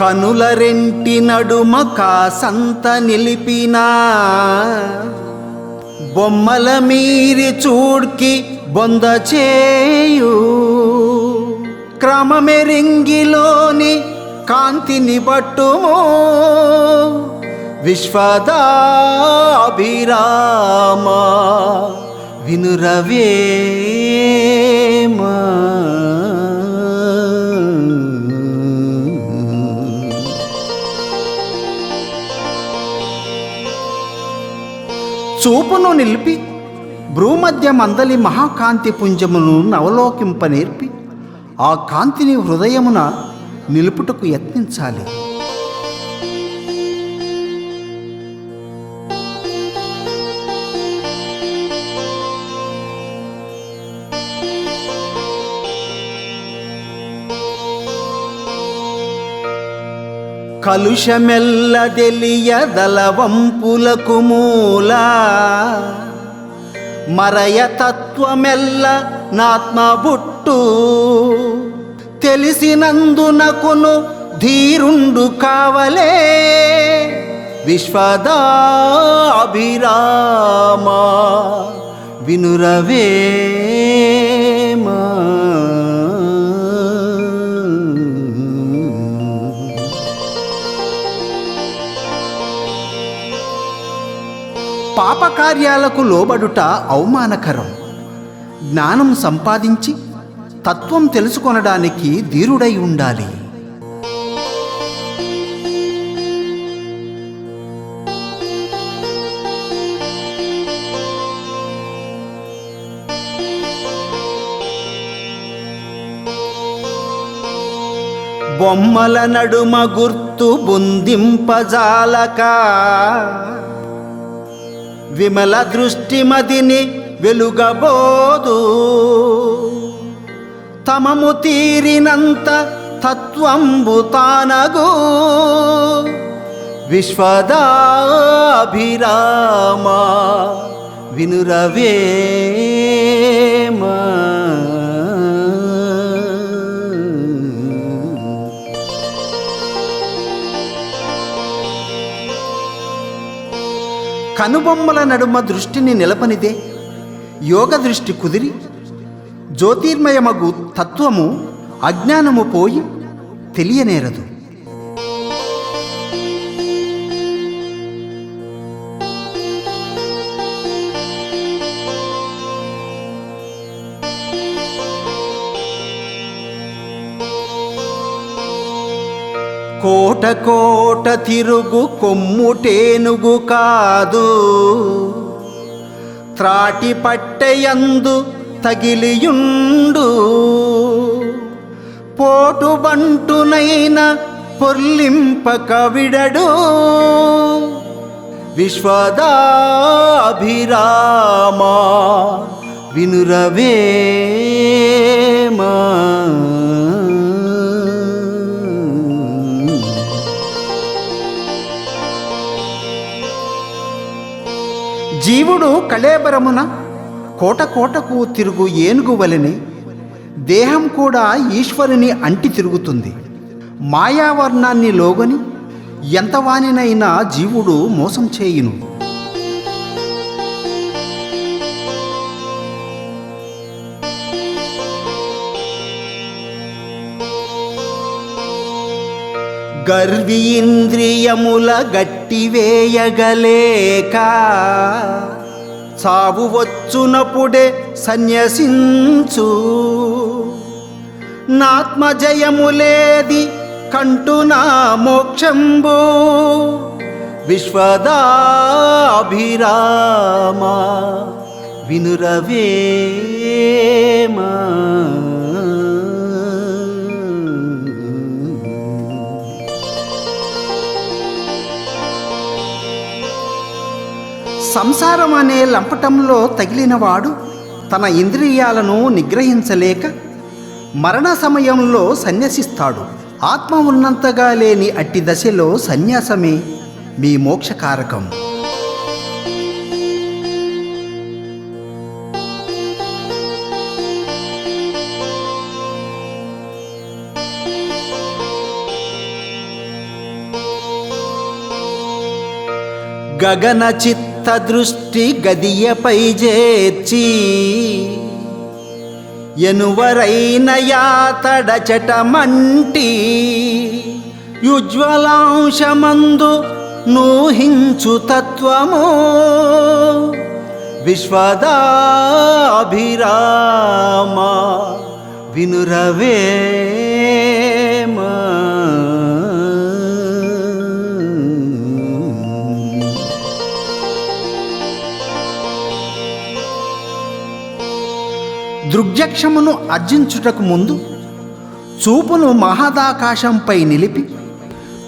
కనుల రెంటి నడుమ కాసంత నిలిపినా. బొమ్మల మీరి చూడ్కి బొంద చేయు. క్రమమెరింగిలోని కాంతిని పట్టుము. విశ్వదాభిరామ వినురవే. చూపును నిలిపి భ్రూమధ్య మందలి మహాకాంతి పుంజమును నవలోకింపనేర్పి ఆ కాంతిని హృదయమున నిలుపుటకు యత్నించాలి. కలుషమెల్లదెలియదలవంపులకు మూల. మరయ తత్వమెల్ల నాత్మ బుట్టు. తెలిసినందునకును ధీరుండు కావలే. విశ్వదాభిరామ వినురవే. పాపకార్యాలకు లోబడుట అవమానకరం. జ్ఞానం సంపాదించి తత్వం తెలుసుకొనడానికి ధీరుడై ఉండాలి. బొమ్మల నడుమ గుర్తు బుందింపజాలక విమల దృష్టి మదిని వెలుగబోదు. తమము తీరినంత తత్వంబు తానగు. విశ్వదాభిరామ వినురవేమా. కనుబొమ్మల నడుమ దృష్టిని నిలపనిదే. యోగ దృష్టి కుదిరి జ్యోతిర్మయమగు తత్వము అజ్ఞానము పోయి తెలియనేరదు. కోట కోట తిరుగు కొమ్ముటేనుగు కాదు. త్రాటి పట్టెయందు తగిలియుండు. పోటుబంటునైన పొర్లింపక విడడు విశ్వదాభిరామ వినురవేమా. జీవుడు కళేబరమున కోట కోటకు తిరుగు ఏనుగు వలెనే దేహం కూడా ఈశ్వరుని అంటి తిరుగుతుంది. మాయావర్ణాన్ని లోగని ఎంతవానినైనా జీవుడు మోసం చేయును. గర్వీంద్రియముల గట్టివేయగలేక చావు వచ్చునప్పుడే సన్యసించు. నాత్మజయములేది కంటునా మోక్షంబు. విశ్వదాభిరామ వినురవేమా. సంసారం అనే లంపటంలో తగిలినవాడు తన ఇంద్రియాలను నిగ్రహించలేక మరణ సమయంలో సన్యసిస్తాడు. ఆత్మ ఉన్నంతగా లేని అట్టి దశలో సన్యాసమే మీ మోక్షకారకం. గగన చిత్ దృష్టి గదియపై చేర్చి ఎనువరైన యాతడచటమంటి యుజ్వలాంశమందు నూహించు తత్వము. విశ్వదాభిరామ వినురవే దృగ్జక్షమును అర్జించుటకు ముందు చూపును మహదాకాశంపై నిలిపి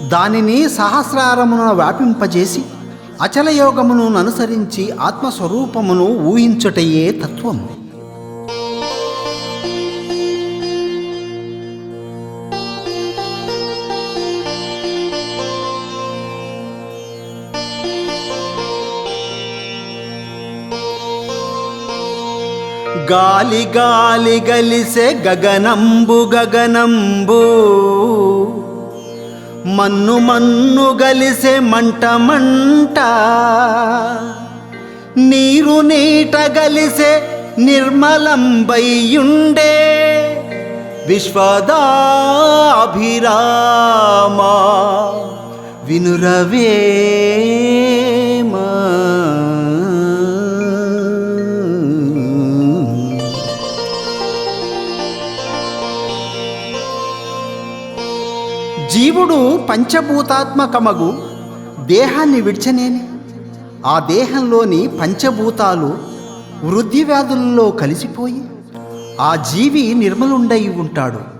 దానిని సహస్రారమున వ్యాపింపజేసి అచలయోగమును అనుసరించి ఆత్మస్వరూపమును ఊహించుటయే తత్వం గాలి గాలి గలిసే గగనంబు గగనంబు. మన్ను మన్ను గలిసే మంట మంట. నీరు నీట గలిసే నిర్మలంబయ్యుండే. విశ్వదాభిరామా వినురవే. జీవుడు పంచభూతాత్మకమగు దేహాన్ని విడిచనేని. ఆ దేహంలోని పంచభూతాలు వృద్ధి వ్యాధులలో కలిసిపోయి ఆ జీవి నిర్మలుండై ఉంటాడు.